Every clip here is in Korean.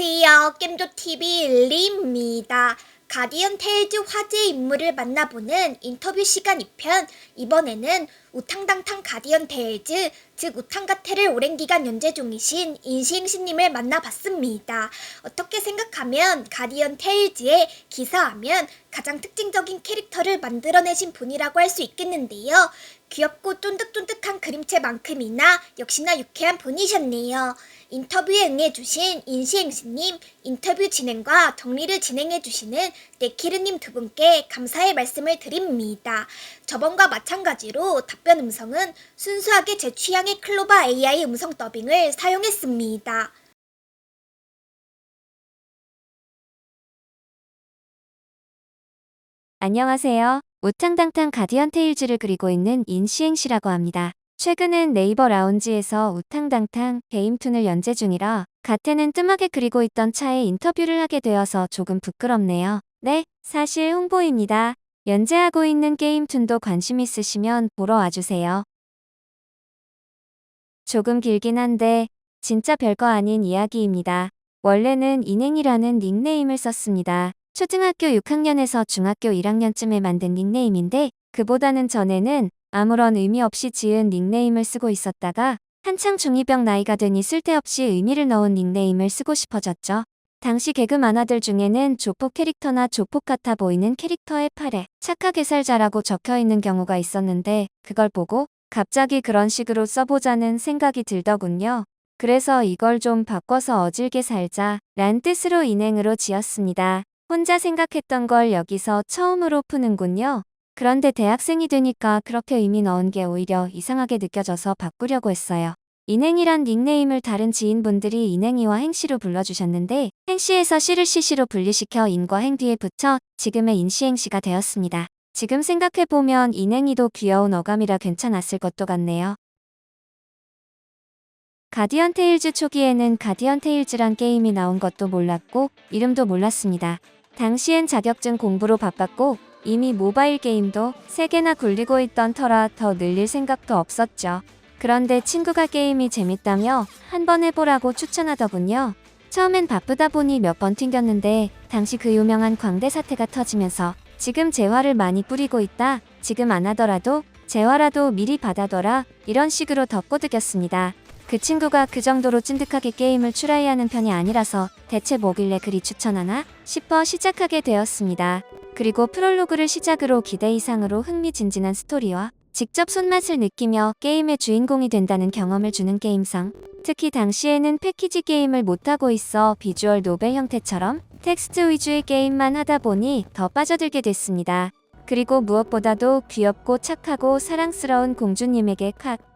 안녕하세요. 겜조TV 리입니다. 가디언 테일즈 화제 인물을 만나보는 인터뷰 시간 2편. 이번에는 우탕당탕 가디언 테일즈, 즉 우탕가테를 오랜 기간 연재 중이신 인시행시님을 만나봤습니다. 어떻게 생각하면 가디언 테일즈의 기사하면 가장 특징적인 캐릭터를 만들어내신 분이라고 할 수 있겠는데요. 귀엽고 쫀득쫀득한 그림체만큼이나 역시나 유쾌한 분이셨네요. 인터뷰에 응해주신 인시행시님, 인터뷰 진행과 정리를 진행해주시는 네키르님 두 분께 감사의 말씀을 드립니다. 저번과 마찬가지로 답변 음성은 순수하게 제 취향의 클로바 AI 음성 더빙을 사용했습니다. 안녕하세요. 우탕당탕 가디언 테일즈를 그리고 있는 인시행시라고 합니다. 최근엔 네이버 라운지에서 우탕당탕 게임툰을 연재 중이라 가테는 뜸하게 그리고 있던 차에 인터뷰를 하게 되어서 조금 부끄럽네요. 네, 사실 홍보입니다. 연재하고 있는 게임툰도 관심 있으시면 보러 와주세요. 조금 길긴 한데 진짜 별거 아닌 이야기입니다. 원래는 인행이라는 닉네임을 썼습니다. 초등학교 6학년에서 중학교 1학년쯤에 만든 닉네임인데 그보다는 전에는 아무런 의미 없이 지은 닉네임을 쓰고 있었다가 한창 중2병 나이가 되니 쓸데없이 의미를 넣은 닉네임을 쓰고 싶어졌죠. 당시 개그 만화들 중에는 조폭 캐릭터나 조폭 같아 보이는 캐릭터의 팔에 착하게 살자라고 적혀 있는 경우가 있었는데 그걸 보고 갑자기 그런 식으로 써보자는 생각이 들더군요. 그래서 이걸 좀 바꿔서 어질게 살자 란 뜻으로 인행으로 지었습니다. 혼자 생각했던 걸 여기서 처음으로 푸는군요. 그런데 대학생이 되니까 그렇게 의미 넣은 게 오히려 이상하게 느껴져서 바꾸려고 했어요. 인행이란 닉네임을 다른 지인분들이 인행이와 행시로 불러주셨는데 행시에서 시를 시시로 분리시켜 인과 행 뒤에 붙여 지금의 인시행시가 되었습니다. 지금 생각해보면 인행이도 귀여운 어감이라 괜찮았을 것도 같네요. 가디언 테일즈 초기에는 가디언 테일즈란 게임이 나온 것도 몰랐고 이름도 몰랐습니다. 당시엔 자격증 공부로 바빴고 이미 모바일 게임도 3개나 굴리고 있던 터라 더 늘릴 생각도 없었죠. 그런데 친구가 게임이 재밌다며 한 번 해보라고 추천하더군요. 처음엔 바쁘다 보니 몇 번 튕겼는데 당시 그 유명한 광대 사태가 터지면서 지금 재화를 많이 뿌리고 있다. 지금 안 하더라도 재화라도 미리 받아둬라. 이런 식으로 덧꼬드겼습니다. 그 친구가 그 정도로 찐득하게 게임을 추라이하는 편이 아니라서 대체 뭐길래 그리 추천하나 싶어 시작하게 되었습니다. 그리고 프롤로그를 시작으로 기대 이상으로 흥미진진한 스토리와 직접 손맛을 느끼며 게임의 주인공이 된다는 경험을 주는 게임성. 특히 당시에는 패키지 게임을 못하고 있어 비주얼 노벨 형태처럼 텍스트 위주의 게임만 하다 보니 더 빠져들게 됐습니다. 그리고 무엇보다도 귀엽고 착하고 사랑스러운 공주님에게 칵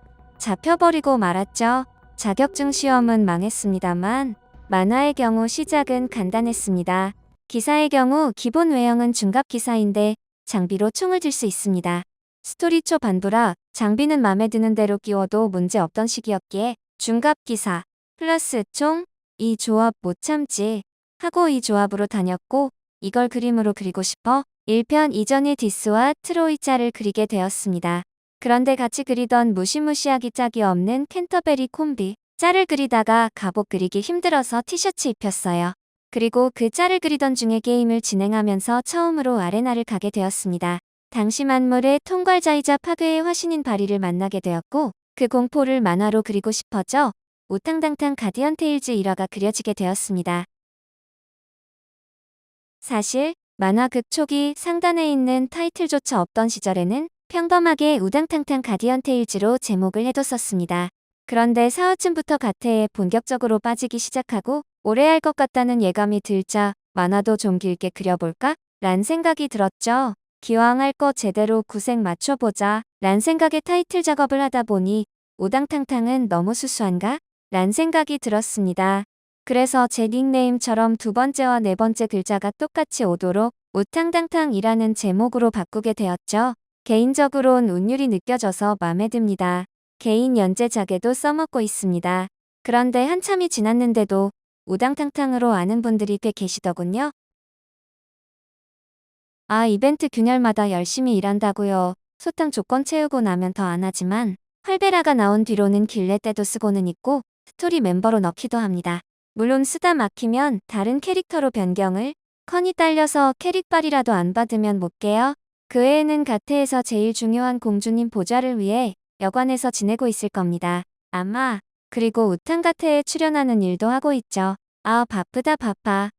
잡혀버리고 말았죠. 자격증 시험은 망했습니다만 만화의 경우 시작은 간단했습니다. 기사의 경우 기본 외형은 중갑 기사인데 장비로 총을 들 수 있습니다. 스토리 초 반부라 장비는 마음에 드는 대로 끼워도 문제 없던 시기였기에 중갑 기사 플러스 총 이 조합 못 참지 하고 이 조합으로 다녔고 이걸 그림으로 그리고 싶어 1편 이전의 디스와 트로이 짤을 그리게 되었습니다. 그런데 같이 그리던 무시무시하기 짝이 없는 캔터베리 콤비 짤을 그리다가 갑옷 그리기 힘들어서 티셔츠 입혔어요. 그리고 그 짤을 그리던 중에 게임을 진행하면서 처음으로 아레나를 가게 되었습니다. 당시 만물의 통괄자이자 파괴의 화신인 바리를 만나게 되었고 그 공포를 만화로 그리고 싶어져 우탕당탕 가디언 테일즈 일화가 그려지게 되었습니다. 사실 만화 극 초기 상단에 있는 타이틀조차 없던 시절에는 평범하게 우당탕탕 가디언 테일즈로 제목을 해뒀었습니다. 그런데 4화쯤부터 가테에 본격적으로 빠지기 시작하고 오래 할 것 같다는 예감이 들자 만화도 좀 길게 그려볼까? 란 생각이 들었죠. 기왕 할 거 제대로 구색 맞춰보자. 란 생각에 타이틀 작업을 하다 보니 우당탕탕은 너무 수수한가? 란 생각이 들었습니다. 그래서 제 닉네임처럼 두 번째와 네 번째 글자가 똑같이 오도록 우탕당탕이라는 제목으로 바꾸게 되었죠. 개인적으론 운율이 느껴져서 마음에 듭니다. 개인 연재작에도 써먹고 있습니다. 그런데 한참이 지났는데도 우당탕탕으로 아는 분들이 꽤 계시더군요. 아, 이벤트 균열마다 열심히 일한다고요. 소탕 조건 채우고 나면 더 안 하지만 활베라가 나온 뒤로는 길레 때도 쓰고는 있고 스토리 멤버로 넣기도 합니다. 물론 쓰다 막히면 다른 캐릭터로 변경을 컨이 딸려서 캐릭발이라도 안 받으면 못 깨요. 그 외에는 가테에서 제일 중요한 공주님 보좌를 위해 여관에서 지내고 있을 겁니다. 아마 그리고 우탄가테에 출연하는 일도 하고 있죠. 아 바쁘다 바빠.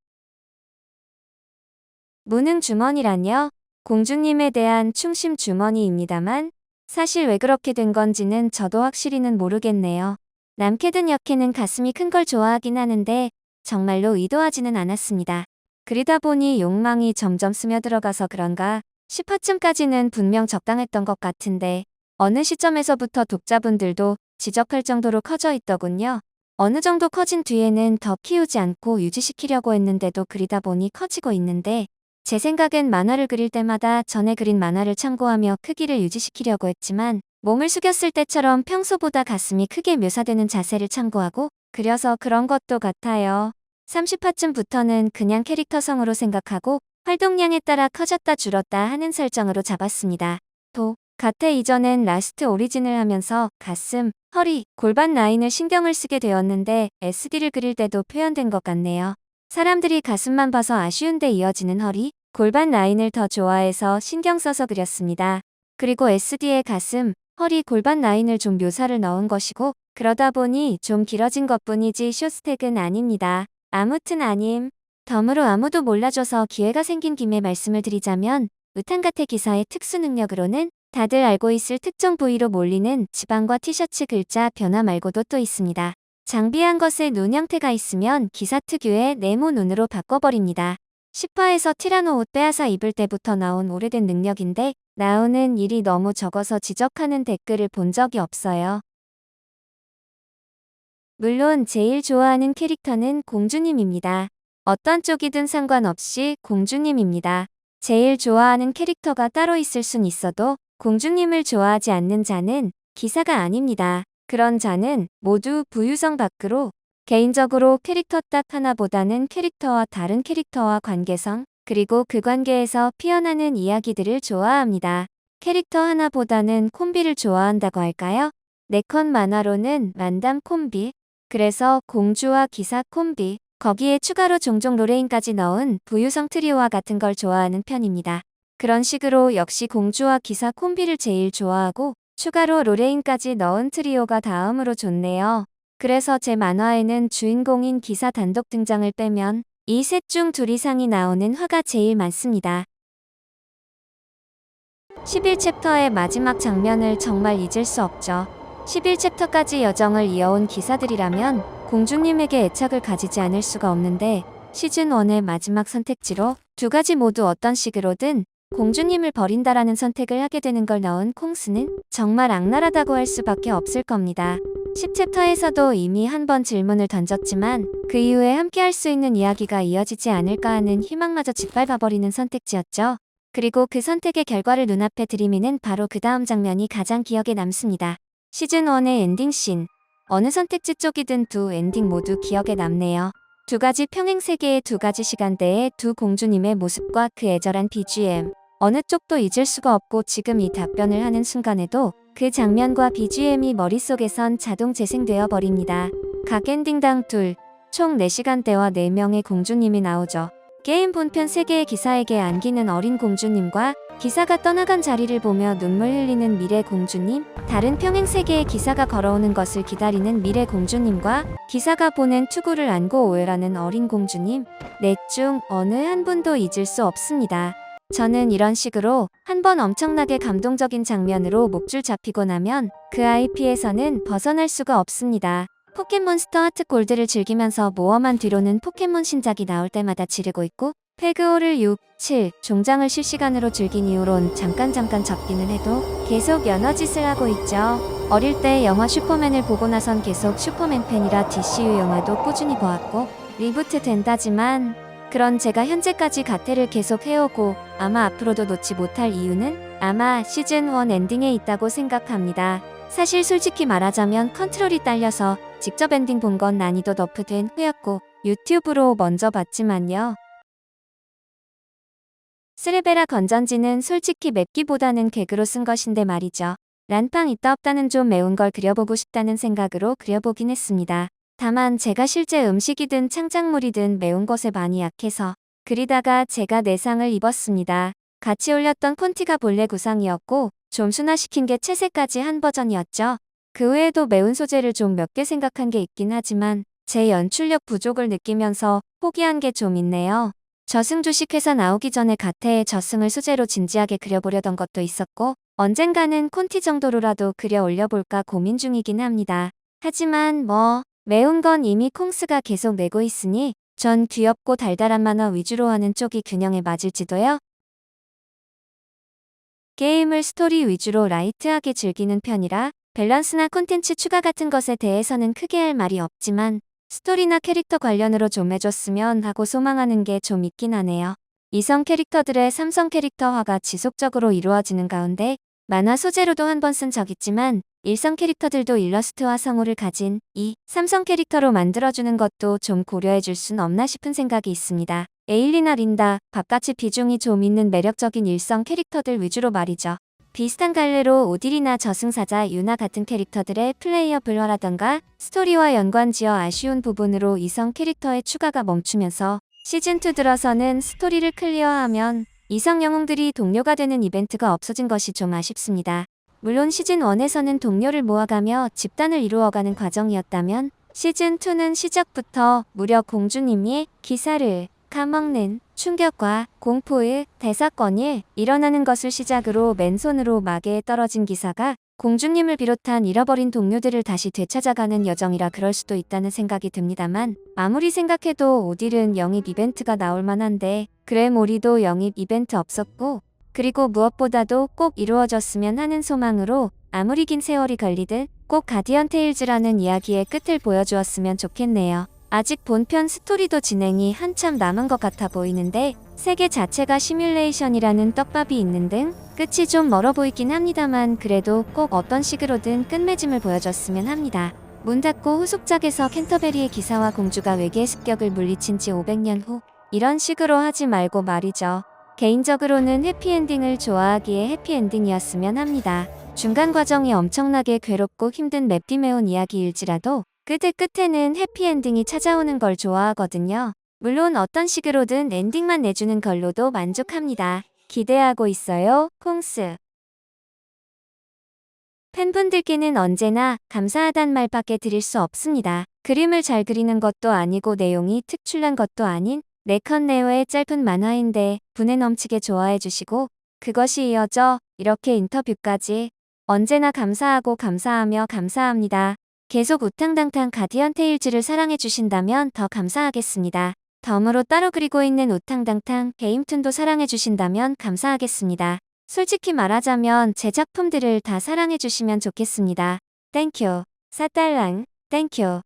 무능 주머니란요. 공주님에 대한 충심 주머니입니다만 사실 왜 그렇게 된 건지는 저도 확실히는 모르겠네요. 남캐든 여캐는 가슴이 큰 걸 좋아하긴 하는데 정말로 의도하지는 않았습니다. 그리다 보니 욕망이 점점 스며들어가서 그런가 10화쯤까지는 분명 적당했던 것 같은데 어느 시점에서부터 독자분들도 지적할 정도로 커져 있더군요. 어느 정도 커진 뒤에는 더 키우지 않고 유지시키려고 했는데도 그리다 보니 커지고 있는데 제 생각엔 만화를 그릴 때마다 전에 그린 만화를 참고하며 크기를 유지시키려고 했지만 몸을 숙였을 때처럼 평소보다 가슴이 크게 묘사되는 자세를 참고하고 그려서 그런 것도 같아요. 30화쯤부터는 그냥 캐릭터성으로 생각하고 활동량에 따라 커졌다 줄었다 하는 설정으로 잡았습니다. 또 가테 이전엔 라스트 오리진을 하면서 가슴, 허리, 골반 라인을 신경을 쓰게 되었는데 SD를 그릴 때도 표현된 것 같네요. 사람들이 가슴만 봐서 아쉬운데 이어지는 허리, 골반 라인을 더 좋아해서 신경 써서 그렸습니다. 그리고 SD의 가슴, 허리, 골반 라인을 좀 묘사를 넣은 것이고 그러다 보니 좀 길어진 것뿐이지 쇼스택은 아닙니다. 아무튼 아님. 덤으로 아무도 몰라줘서 기회가 생긴 김에 말씀을 드리자면 우탄가테 기사의 특수 능력으로는 다들 알고 있을 특정 부위로 몰리는 지방과 티셔츠 글자 변화 말고도 또 있습니다. 장비한 것에 눈 형태가 있으면 기사 특유의 네모 눈으로 바꿔버립니다. 10화에서 티라노 옷 빼앗아 입을 때부터 나온 오래된 능력인데 나오는 일이 너무 적어서 지적하는 댓글을 본 적이 없어요. 물론 제일 좋아하는 캐릭터는 공주님입니다. 어떤 쪽이든 상관없이 공주님입니다. 제일 좋아하는 캐릭터가 따로 있을 순 있어도 공주님을 좋아하지 않는 자는 기사가 아닙니다. 그런 자는 모두 부유성 밖으로 개인적으로 캐릭터 딱 하나보다는 캐릭터와 다른 캐릭터와 관계성, 그리고 그 관계에서 피어나는 이야기들을 좋아합니다. 캐릭터 하나보다는 콤비를 좋아한다고 할까요? 네컨 만화로는 만담 콤비, 그래서 공주와 기사 콤비, 거기에 추가로 종종 로레인까지 넣은 부유성 트리오와 같은 걸 좋아하는 편입니다. 그런 식으로 역시 공주와 기사 콤비를 제일 좋아하고 추가로 로레인까지 넣은 트리오가 다음으로 좋네요. 그래서 제 만화에는 주인공인 기사 단독 등장을 빼면 이 셋 중 둘 이상이 나오는 화가 제일 많습니다. 11챕터의 마지막 장면을 정말 잊을 수 없죠. 11챕터까지 여정을 이어온 기사들이라면 공주님에게 애착을 가지지 않을 수가 없는데 시즌1의 마지막 선택지로 두 가지 모두 어떤 식으로든 공주님을 버린다라는 선택을 하게 되는 걸 넣은 콩스는 정말 악랄하다고 할 수밖에 없을 겁니다. 10챕터에서도 이미 한 번 질문을 던졌지만 그 이후에 함께 할 수 있는 이야기가 이어지지 않을까 하는 희망마저 짓밟아버리는 선택지였죠. 그리고 그 선택의 결과를 눈앞에 들이미는 바로 그 다음 장면이 가장 기억에 남습니다. 시즌1의 엔딩씬. 어느 선택지 쪽이든 두 엔딩 모두 기억에 남네요. 두 가지 평행 세계의 두 가지 시간대의 두 공주님의 모습과 그 애절한 BGM. 어느 쪽도 잊을 수가 없고 지금 이 답변을 하는 순간에도 그 장면과 BGM이 머릿속에선 자동 재생되어 버립니다. 각 엔딩당 둘, 총 4시간대와 4명의 공주님이 나오죠. 게임 본편 세계의 기사에게 안기는 어린 공주님과 기사가 떠나간 자리를 보며 눈물 흘리는 미래 공주님, 다른 평행 세계의 기사가 걸어오는 것을 기다리는 미래 공주님과 기사가 보낸 투구를 안고 오열하는 어린 공주님, 넷 중 어느 한 분도 잊을 수 없습니다. 저는 이런 식으로 한 번 엄청나게 감동적인 장면으로 목줄 잡히고 나면 그 IP에서는 벗어날 수가 없습니다. 포켓몬 스터 하트 골드를 즐기면서 모험한 뒤로는 포켓몬 신작이 나올 때마다 지르고 있고 페그오를 6, 7 종장을 실시간으로 즐긴 이후론 잠깐 잠깐 접기는 해도 계속 연어 짓을 하고 있죠. 어릴 때 영화 슈퍼맨을 보고 나선 계속 슈퍼맨 팬이라 DCU 영화도 꾸준히 보았고 리부트 된다지만 그런 제가 현재까지 가테를 계속 해오고 아마 앞으로도 놓지 못할 이유는 아마 시즌 1 엔딩에 있다고 생각합니다. 사실 솔직히 말하자면 컨트롤이 딸려서 직접 엔딩 본 건 난이도 너프된 후였고 유튜브로 먼저 봤지만요. 스레베라 건전지는 솔직히 맵기보다는 개그로 쓴 것인데 말이죠. 란팡 있다 없다는 좀 매운 걸 그려보고 싶다는 생각으로 그려보긴 했습니다. 다만 제가 실제 음식이든 창작물이든 매운 것에 많이 약해서 그리다가 제가 내상을 입었습니다. 같이 올렸던 콘티가 본래 구상이었고 좀 순화시킨 게 채색까지 한 버전이었죠. 그 외에도 매운 소재를 좀 몇 개 생각한 게 있긴 하지만 제 연출력 부족을 느끼면서 포기한 게 좀 있네요. 저승 주식회사 나오기 전에 가태의 저승을 소재로 진지하게 그려보려던 것도 있었고 언젠가는 콘티 정도로라도 그려 올려볼까 고민 중이긴 합니다. 하지만 뭐 매운 건 이미 콩스가 계속 내고 있으니 전 귀엽고 달달한 만화 위주로 하는 쪽이 균형에 맞을지도요. 게임을 스토리 위주로 라이트하게 즐기는 편이라 밸런스나 콘텐츠 추가 같은 것에 대해서는 크게 할 말이 없지만 스토리나 캐릭터 관련으로 좀 해줬으면 하고 소망하는 게 좀 있긴 하네요. 이성 캐릭터들의 삼성 캐릭터화가 지속적으로 이루어지는 가운데 만화 소재로도 한 번 쓴 적 있지만 일성 캐릭터들도 일러스트와 성우를 가진 이 삼성 캐릭터로 만들어주는 것도 좀 고려해줄 순 없나 싶은 생각이 있습니다. 에일리나 린다, 밥같이 비중이 좀 있는 매력적인 일성 캐릭터들 위주로 말이죠. 비슷한 갈래로 오딜이나 저승사자, 유나 같은 캐릭터들의 플레이어 불화라던가 스토리와 연관지어 아쉬운 부분으로 이성 캐릭터의 추가가 멈추면서 시즌2 들어서는 스토리를 클리어하면 이성 영웅들이 동료가 되는 이벤트가 없어진 것이 좀 아쉽습니다. 물론 시즌1에서는 동료를 모아가며 집단을 이루어가는 과정이었다면 시즌2는 시작부터 무려 공주님이 기사를 까먹는 충격과 공포의 대사건이 일어나는 것을 시작으로 맨손으로 마계에 떨어진 기사가 공주님을 비롯한 잃어버린 동료들을 다시 되찾아가는 여정이라 그럴 수도 있다는 생각이 듭니다만 아무리 생각해도 오딜은 영입 이벤트가 나올 만한데 그래모리도 영입 이벤트 없었고 그리고 무엇보다도 꼭 이루어졌으면 하는 소망으로 아무리 긴 세월이 걸리듯 꼭 가디언 테일즈라는 이야기의 끝을 보여주었으면 좋겠네요. 아직 본편 스토리도 진행이 한참 남은 것 같아 보이는데 세계 자체가 시뮬레이션이라는 떡밥이 있는 등 끝이 좀 멀어 보이긴 합니다만 그래도 꼭 어떤 식으로든 끝맺음을 보여줬으면 합니다. 문 닫고 후속작에서 캔터베리의 기사와 공주가 외계의 습격을 물리친 지 500년 후 이런 식으로 하지 말고 말이죠. 개인적으로는 해피엔딩을 좋아하기에 해피엔딩이었으면 합니다. 중간 과정이 엄청나게 괴롭고 힘든 맵디메온 이야기일지라도 끝의 끝에는 해피엔딩이 찾아오는 걸 좋아하거든요. 물론 어떤 식으로든 엔딩만 내주는 걸로도 만족합니다. 기대하고 있어요, 콩스. 팬분들께는 언제나 감사하단 말밖에 드릴 수 없습니다. 그림을 잘 그리는 것도 아니고 내용이 특출난 것도 아닌 네컷 내외의 짧은 만화인데 분에 넘치게 좋아해 주시고 그것이 이어져 이렇게 인터뷰까지 언제나 감사하고 감사하며 감사합니다. 계속 우탕당탕 가디언 테일즈를 사랑해 주신다면 더 감사하겠습니다. 덤으로 따로 그리고 있는 우탕당탕 게임툰도 사랑해 주신다면 감사하겠습니다. 솔직히 말하자면 제 작품들을 다 사랑해 주시면 좋겠습니다. 땡큐. 사달랑. 땡큐.